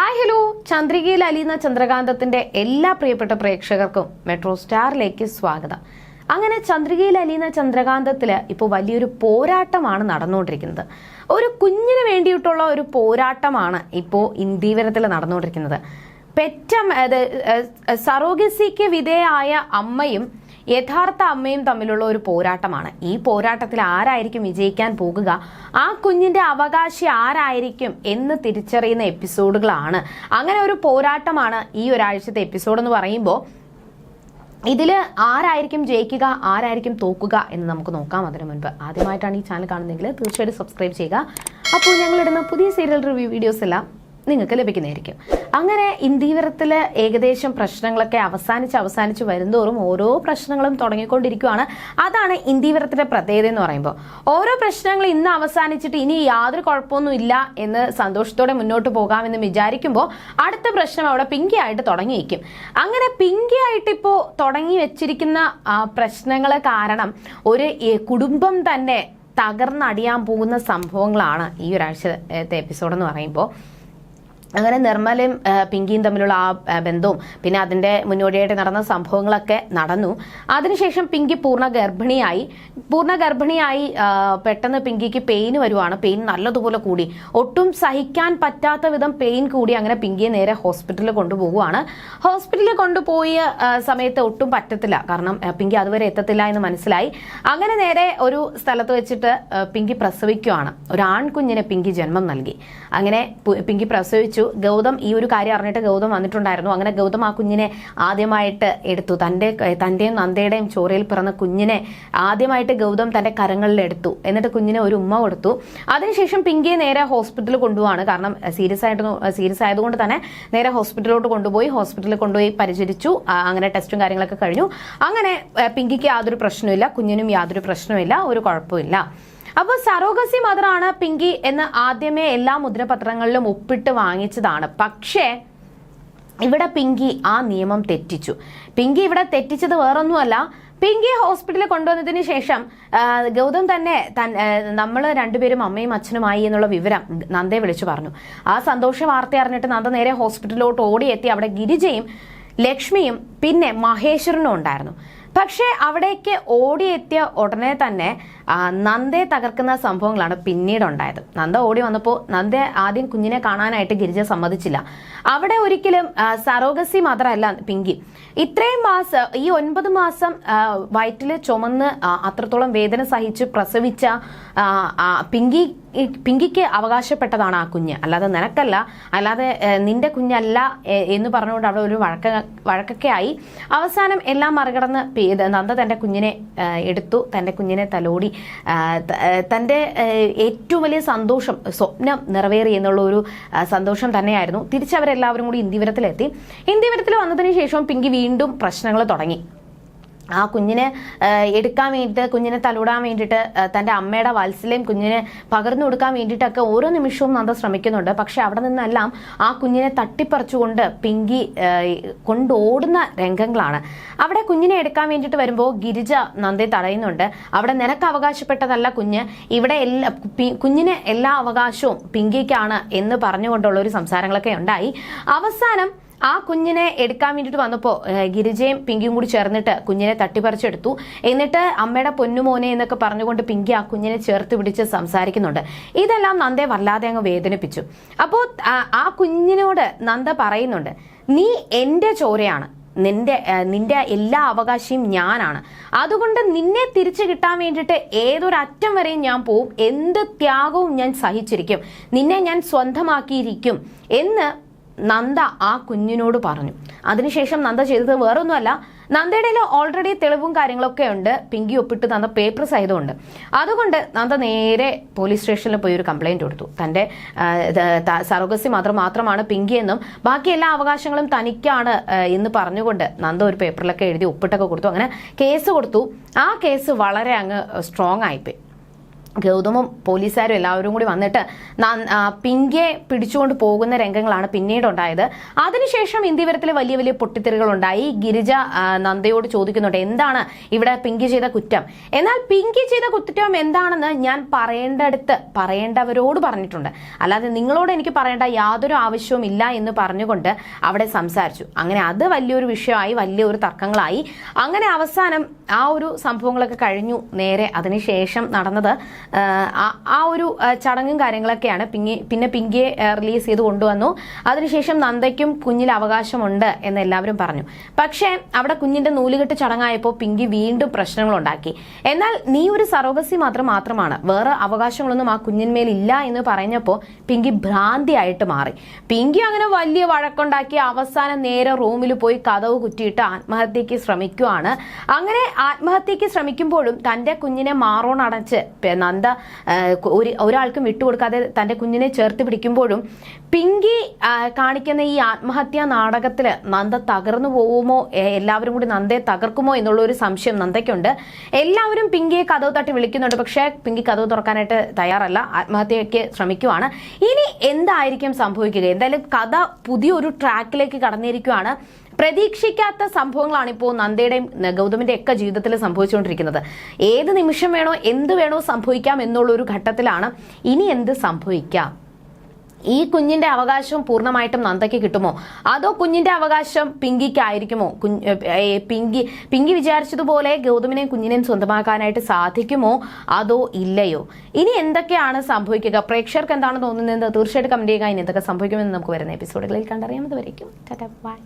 Hi hello ചന്ദ്രികയിൽ അലിയുന്ന ചന്ദ്രകാന്തത്തിന്റെ എല്ലാ പ്രിയപ്പെട്ട പ്രേക്ഷകർക്കും മെട്രോ സ്റ്റാറിലേക്ക് സ്വാഗതം. അങ്ങനെ ചന്ദ്രികയിൽ അലിയുന്ന ചന്ദ്രകാന്തത്തിൽ ഇപ്പോൾ വലിയൊരു പോരാട്ടമാണ് നടന്നുകൊണ്ടിരിക്കുന്നത്. ഒരു കുഞ്ഞിന് വേണ്ടിയിട്ടുള്ള ഒരു പോരാട്ടമാണ് ഇപ്പോൾ ഇന്ദീവരത്തിൽ നടന്നുകൊണ്ടിരിക്കുന്നത്. പെറ്റം സറോഗസിക്ക് വിധേയായ അമ്മയും യഥാർത്ഥ അമ്മയും തമ്മിലുള്ള ഒരു പോരാട്ടമാണ്. ഈ പോരാട്ടത്തിൽ ആരായിരിക്കും വിജയിക്കാൻ പോകുക? ആ കുഞ്ഞിന്റെ അവകാശി ആരായിരിക്കും എന്ന് തിരിച്ചറിയുന്ന എപ്പിസോഡുകളാണ്. അങ്ങനെ ഒരു പോരാട്ടമാണ് ഈ ഒരാഴ്ചത്തെ എപ്പിസോഡ് എന്ന് പറയുമ്പോൾ ഇതിൽ ആരായിരിക്കും ജയിക്കുക ആരായിരിക്കും തോക്കുക എന്ന് നമുക്ക് നോക്കാം അതിനു മുൻപ്. ആദ്യമായിട്ടാണ് ഈ ചാനൽ കാണുന്നതെങ്കിൽ തീർച്ചയായിട്ടും സബ്സ്ക്രൈബ് ചെയ്യുക. അപ്പോൾ ഞങ്ങളിടുന്ന പുതിയ സീരിയൽ റിവ്യൂ വീഡിയോസ് എല്ലാം നിങ്ങൾക്ക് ലഭിക്കുന്നതായിരിക്കും. അങ്ങനെ ഇന്ദീവരത്തിൽ ഏകദേശം പ്രശ്നങ്ങളൊക്കെ അവസാനിച്ച് അവസാനിച്ച് വരുന്തോറും ഓരോ പ്രശ്നങ്ങളും തുടങ്ങിക്കൊണ്ടിരിക്കുകയാണ് അതാണ് ഇന്ദീവരത്തിന്റെ പ്രത്യേകത എന്ന് പറയുമ്പോൾ. ഓരോ പ്രശ്നങ്ങൾ ഇന്ന് അവസാനിച്ചിട്ട് ഇനി യാതൊരു കുഴപ്പമൊന്നും ഇല്ല എന്ന് സന്തോഷത്തോടെ മുന്നോട്ട് പോകാമെന്ന് വിചാരിക്കുമ്പോൾ അടുത്ത പ്രശ്നം അവിടെ പിങ്കി ആയിട്ട് തുടങ്ങി വയ്ക്കും അങ്ങനെ പിങ്കി ആയിട്ട് ഇപ്പോൾ തുടങ്ങി വെച്ചിരിക്കുന്ന പ്രശ്നങ്ങൾ കാരണം ഒരു കുടുംബം തന്നെ തകർന്നടിയാൻ പോകുന്ന സംഭവങ്ങളാണ് ഈ ഒരാഴ്ചത്തെ എപ്പിസോഡ് എന്ന് പറയുമ്പോൾ. അങ്ങനെ നിർമ്മലയും പിങ്കിയും തമ്മിലുള്ള ആ ബന്ധവും പിന്നെ അതിന്റെ മുന്നോടിയായിട്ട് നടന്ന സംഭവങ്ങളൊക്കെ നടന്നു. അതിനുശേഷം പിങ്കി പൂർണ ഗർഭിണിയായി പൂർണ ഗർഭിണിയായി പെട്ടെന്ന് പിങ്കിക്ക് പെയിൻ വരുവാണ്. പെയിൻ നല്ലതുപോലെ കൂടി. ഒട്ടും സഹിക്കാൻ പറ്റാത്ത വിധം പെയിൻ കൂടി അങ്ങനെ പിങ്കിയെ നേരെ ഹോസ്പിറ്റലിൽ കൊണ്ടുപോകുവാണ് ഹോസ്പിറ്റലിൽ കൊണ്ടുപോയ സമയത്ത് ഒട്ടും പറ്റത്തില്ല. കാരണം പിങ്കി അതുവരെ എത്തത്തില്ല എന്ന് മനസ്സിലായി. അങ്ങനെ നേരെ ഒരു സ്ഥലത്ത് വെച്ചിട്ട് പിങ്കി പ്രസവിക്കുവാണ്. ഒരു ആൺകുഞ്ഞിനെ പിങ്കി ജന്മം നൽകി. അങ്ങനെ പിങ്കി പ്രസവിച്ചു. ഗൗതം ഈ ഒരു കാര്യം അറിഞ്ഞിട്ട് ഗൗതം വന്നിട്ടുണ്ടായിരുന്നു. അങ്ങനെ ഗൗതം ആ കുഞ്ഞിനെ ആദ്യമായിട്ട് എടുത്തു. തന്റെ തന്റെയും നന്ദയുടെയും ചോരയിൽ പിറന്ന കുഞ്ഞിനെ ആദ്യമായിട്ട് ഗൗതം തന്റെ കരങ്ങളിൽ എടുത്തു. എന്നിട്ട് കുഞ്ഞിനെ ഒരു ഉമ്മ കൊടുത്തു. അതിനുശേഷം പിങ്കിയെ നേരെ ഹോസ്പിറ്റലിൽ കൊണ്ടുപോവാണ്. കാരണം സീരിയസ് ആയിട്ട് സീരിയസ് ആയതുകൊണ്ട് തന്നെ നേരെ ഹോസ്പിറ്റലിലോട്ട് കൊണ്ടുപോയി ഹോസ്പിറ്റലിൽ കൊണ്ടുപോയി പരിചരിച്ചു. അങ്ങനെ ടെസ്റ്റും കാര്യങ്ങളൊക്കെ കഴിഞ്ഞു. അങ്ങനെ പിങ്കിക്ക് യാതൊരു പ്രശ്നമില്ല കുഞ്ഞിനും യാതൊരു പ്രശ്നമില്ല ഒരു കുഴപ്പമില്ല അപ്പോൾ സറോഗസി മദറാണ് പിങ്കി എന്ന് ആദ്യമേ എല്ലാ മുദ്രപത്രങ്ങളിലും ഒപ്പിട്ട് വാങ്ങിച്ചതാണ്. പക്ഷേ ഇവിടെ പിങ്കി ആ നിയമം തെറ്റിച്ചു. പിങ്കി ഇവിടെ തെറ്റിച്ചത് വേറൊന്നുമല്ല. പിങ്കി ഹോസ്പിറ്റലിൽ കൊണ്ടുവന്നതിന് ശേഷം ഗൗതം തന്നെ നമ്മൾ രണ്ടുപേരും അമ്മയും അച്ഛനുമായി എന്നുള്ള വിവരം നന്ദയെ വിളിച്ചു പറഞ്ഞു. ആ സന്തോഷ വാർത്ത അറിഞ്ഞിട്ട് നന്ദ നേരെ ഹോസ്പിറ്റലിലോട്ട് ഓടിയെത്തി. അവിടെ ഗിരിജയും ലക്ഷ്മിയും പിന്നെ മഹേശ്വരനും ഉണ്ടായിരുന്നു. പക്ഷേ അവിടേക്ക് ഓടിയെത്തിയ ഉടനെ തന്നെ നന്ദയെ തകർക്കുന്ന സംഭവങ്ങളാണ് പിന്നീട് ഉണ്ടായത് നന്ദ ഓടി വന്നപ്പോൾ നന്ദ ആദ്യം കുഞ്ഞിനെ കാണാനായിട്ട് ഗിരിജ സമ്മതിച്ചില്ല. അവിടെ ഒരിക്കലും സറോഗസി മാത്രമല്ല പിങ്കി. ഇത്രയും മാസം ഈ ഒൻപത് മാസം വയറ്റിൽ ചുമന്ന് അത്രത്തോളം വേദന സഹിച്ച് പ്രസവിച്ച പിങ്കി പിങ്കിക്ക് അവകാശപ്പെട്ടതാണ് ആ കുഞ്ഞ്. അല്ലാതെ നിനക്കല്ല അല്ലാതെ നിന്റെ കുഞ്ഞല്ല എന്ന് പറഞ്ഞുകൊണ്ട് അവിടെ ഒരു വഴക്ക വഴക്കൊക്കെ ആയി. അവസാനം എല്ലാം മറികടന്ന് നന്ദ തന്റെ കുഞ്ഞിനെ എടുത്തു. തന്റെ കുഞ്ഞിനെ തലോടി. തന്റെ ഏറ്റവും വലിയ സന്തോഷം സ്വപ്നം നിറവേറി എന്നുള്ള ഒരു സന്തോഷം തന്നെയായിരുന്നു. തിരിച്ചവരെല്ലാവരും കൂടി ഇന്ത്യവരത്തിലെത്തി ഇന്ത്യവരത്തിൽ വന്നതിന് ശേഷം പിങ്കി വീണ്ടും പ്രശ്നങ്ങൾ തുടങ്ങി. ആ കുഞ്ഞിനെ എടുക്കാൻ വേണ്ടിയിട്ട് കുഞ്ഞിനെ തലോടാൻ വേണ്ടിയിട്ട് തന്റെ അമ്മയുടെ വാത്സല്യം കുഞ്ഞിനെ പകർന്നു കൊടുക്കാൻ വേണ്ടിയിട്ടൊക്കെ ഓരോ നിമിഷവും നന്ദ ശ്രമിക്കുന്നുണ്ട്. പക്ഷെ അവിടെ നിന്നെല്ലാം ആ കുഞ്ഞിനെ തട്ടിപ്പറിച്ചുകൊണ്ട് പിങ്കി കൊണ്ടോടുന്ന രംഗങ്ങളാണ്. അവിടെ കുഞ്ഞിനെ എടുക്കാൻ വേണ്ടിയിട്ട് വരുമ്പോൾ ഗിരിജ നന്ദയെ തടയുന്നുണ്ട്. അവിടെ നിനക്ക് അവകാശപ്പെട്ടതല്ല കുഞ്ഞ്. ഇവിടെ എല്ലാ കുഞ്ഞിന് എല്ലാ അവകാശവും പിങ്കിക്കാണ് എന്ന് പറഞ്ഞുകൊണ്ടുള്ള ഒരു സംസാരങ്ങളൊക്കെ ഉണ്ടായി. അവസാനം ആ കുഞ്ഞിനെ എടുക്കാൻ വേണ്ടിയിട്ട് വന്നപ്പോൾ ഗിരിജയും പിങ്കിയും കൂടി ചേർന്നിട്ട് കുഞ്ഞിനെ തട്ടിപ്പറിച്ചെടുത്തു. എന്നിട്ട് അമ്മയുടെ പൊന്നുമോനെ എന്നൊക്കെ പറഞ്ഞുകൊണ്ട് പിങ്കി ആ കുഞ്ഞിനെ ചേർത്ത് പിടിച്ച് സംസാരിക്കുന്നുണ്ട്. ഇതെല്ലാം നന്ദയെ വല്ലാതെ അങ്ങ് വേദനിപ്പിച്ചു. അപ്പോൾ ആ കുഞ്ഞിനോട് നന്ദ പറയുന്നുണ്ട് നീ എന്റെ ചോരയാണ്. നിന്റെ നിന്റെ എല്ലാ അവകാശിയും ഞാനാണ്. അതുകൊണ്ട് നിന്നെ തിരിച്ചു കിട്ടാൻ വേണ്ടിയിട്ട് ഏതൊരറ്റം വരെയും ഞാൻ പോവും. എന്ത് ത്യാഗവും ഞാൻ സഹിച്ചിരിക്കും. നിന്നെ ഞാൻ സ്വന്തമാക്കിയിരിക്കും. എന്ന് നന്ദ ആ കുഞ്ഞിനോട് പറഞ്ഞു. അതിനുശേഷം നന്ദ ചെയ്തത് വേറൊന്നുമല്ല. നന്ദയുടെ ഓൾറെഡി തെളിവും കാര്യങ്ങളൊക്കെ ഉണ്ട്. പിങ്കി ഒപ്പിട്ട് തന്ന പേപ്പർ ആയതുകൊണ്ട് അതുകൊണ്ട് നന്ദ നേരെ പോലീസ് സ്റ്റേഷനിൽ പോയി ഒരു കംപ്ലൈന്റ് കൊടുത്തു. തന്റെ സറോഗസി മാത്രം മാത്രമാണ് പിങ്കി എന്നും ബാക്കി എല്ലാ അവകാശങ്ങളും തനിക്കാണ് എന്ന് പറഞ്ഞുകൊണ്ട് നന്ദ ഒരു പേപ്പറിലൊക്കെ എഴുതി ഒപ്പിട്ടൊക്കെ കൊടുത്തു. അങ്ങനെ കേസ് കൊടുത്തു. ആ കേസ് വളരെ അങ്ങ് സ്ട്രോങ് ആയിപ്പോയി. ഗൗതമും പോലീസുകാരും എല്ലാവരും കൂടി വന്നിട്ട് പിങ്കെ പിടിച്ചുകൊണ്ട് പോകുന്ന രംഗങ്ങളാണ് പിന്നീട് ഉണ്ടായത്. അതിനുശേഷം ഇന്ത്യവരത്തിലെ വലിയ വലിയ പൊട്ടിത്തെറികൾ ഉണ്ടായി ഗിരിജ നന്ദയോട് ചോദിക്കുന്നുണ്ട് എന്താണ് ഇവിടെ പിങ്കി ചെയ്ത കുറ്റം? എന്നാൽ പിങ്കി ചെയ്ത കുറ്റം എന്താണെന്ന് ഞാൻ പറയേണ്ടടുത്ത് പറയേണ്ടവരോട് പറഞ്ഞിട്ടുണ്ട്. അല്ലാതെ നിങ്ങളോട് എനിക്ക് പറയേണ്ട യാതൊരു ആവശ്യവും ഇല്ല എന്ന് പറഞ്ഞുകൊണ്ട് അവിടെ സംസാരിച്ചു. അങ്ങനെ അത് വലിയൊരു വിഷയമായി വലിയൊരു തർക്കങ്ങളായി. അങ്ങനെ അവസാനം ആ ഒരു സംഭവങ്ങളൊക്കെ കഴിഞ്ഞു നേരെ. അതിനുശേഷം നടന്നത് ആ, ഒരു ചടങ്ങും കാര്യങ്ങളൊക്കെയാണ് പിങ്കി പിന്നെ പിങ്കിയെ റിലീസ് ചെയ്ത് കൊണ്ടുവന്നു. അതിനുശേഷം നന്ദയ്ക്കും കുഞ്ഞിൽ അവകാശമുണ്ട് എന്ന് എല്ലാവരും പറഞ്ഞു. പക്ഷേ അവിടെ കുഞ്ഞിന്റെ നൂലുകെട്ട് ചടങ്ങായപ്പോൾ പിങ്കി വീണ്ടും പ്രശ്നങ്ങളുണ്ടാക്കി. എന്നാൽ നീ ഒരു സറോഗസി മാത്രം മാത്രമാണ്. വേറെ അവകാശങ്ങളൊന്നും ആ കുഞ്ഞിന്മേൽ ഇല്ല എന്ന് പറഞ്ഞപ്പോൾ പിങ്കി ഭ്രാന്തിയായിട്ട് മാറി. പിങ്കി അങ്ങനെ വലിയ വഴക്കുണ്ടാക്കി അവസാനം നേരെ റൂമിൽ പോയി കഥവ് കുറ്റിയിട്ട് ആത്മഹത്യക്ക് ശ്രമിക്കുവാണ്. അങ്ങനെ ആത്മഹത്യക്ക് ശ്രമിക്കുമ്പോഴും തന്റെ കുഞ്ഞിനെ മാറോണടച്ച് നന്ദ ഒരു ഒരാൾക്കും വിട്ടുകൊടുക്കാതെ തന്റെ കുഞ്ഞിനെ ചേർത്ത് പിടിക്കുമ്പോഴും പിങ്കി കാണിക്കുന്ന ഈ ആത്മഹത്യാ നാടകത്തിൽ നന്ദ തകർന്നു പോകുമോ? എല്ലാവരും കൂടി നന്ദയെ തകർക്കുമോ എന്നുള്ള ഒരു സംശയം നന്ദയ്ക്കുണ്ട്. എല്ലാവരും പിങ്കിയെ കഥവ് തട്ടി വിളിക്കുന്നുണ്ട്. പക്ഷേ പിങ്കി കഥവ് തുറക്കാനായിട്ട് തയ്യാറല്ല. ആത്മഹത്യയ്ക്ക് ശ്രമിക്കുവാണ്. ഇനി എന്തായിരിക്കും സംഭവിക്കുക? എന്തായാലും കഥ പുതിയൊരു ട്രാക്കിലേക്ക് കടന്നിരിക്കുകയാണ് പ്രതീക്ഷിക്കാത്ത സംഭവങ്ങളാണ് ഇപ്പോൾ നന്ദയുടെയും ഗൗതമിന്റെ ഒക്കെ ജീവിതത്തിൽ സംഭവിച്ചുകൊണ്ടിരിക്കുന്നത്. ഏത് നിമിഷം വേണോ എന്ത് വേണോ സംഭവിക്കാം എന്നുള്ള ഒരു ഘട്ടത്തിലാണ് ഇനി എന്ത് സംഭവിക്കാം? ഈ കുഞ്ഞിന്റെ അവകാശം പൂർണമായിട്ടും നന്ദയ്ക്ക് കിട്ടുമോ? അതോ കുഞ്ഞിന്റെ അവകാശം പിങ്കിക്കായിരിക്കുമോ? കുഞ്ഞ് പിങ്കി പിങ്കി വിചാരിച്ചതുപോലെ ഗൗതമിനെയും കുഞ്ഞിനെയും സ്വന്തമാക്കാനായിട്ട് സാധിക്കുമോ? അതോ ഇല്ലയോ? ഇനി എന്തൊക്കെയാണ് സംഭവിക്കുക? പ്രേക്ഷകർക്ക് എന്താണ് തോന്നുന്നത്? തീർച്ചയായിട്ടും കമന്റ് ചെയ്യുക. ഇനി എന്തൊക്കെ സംഭവിക്കുമെന്ന് നമുക്ക് വരുന്ന എപ്പിസോഡുകളിൽ കണ്ടറിയാം അതുവരേക്കും ബൈ.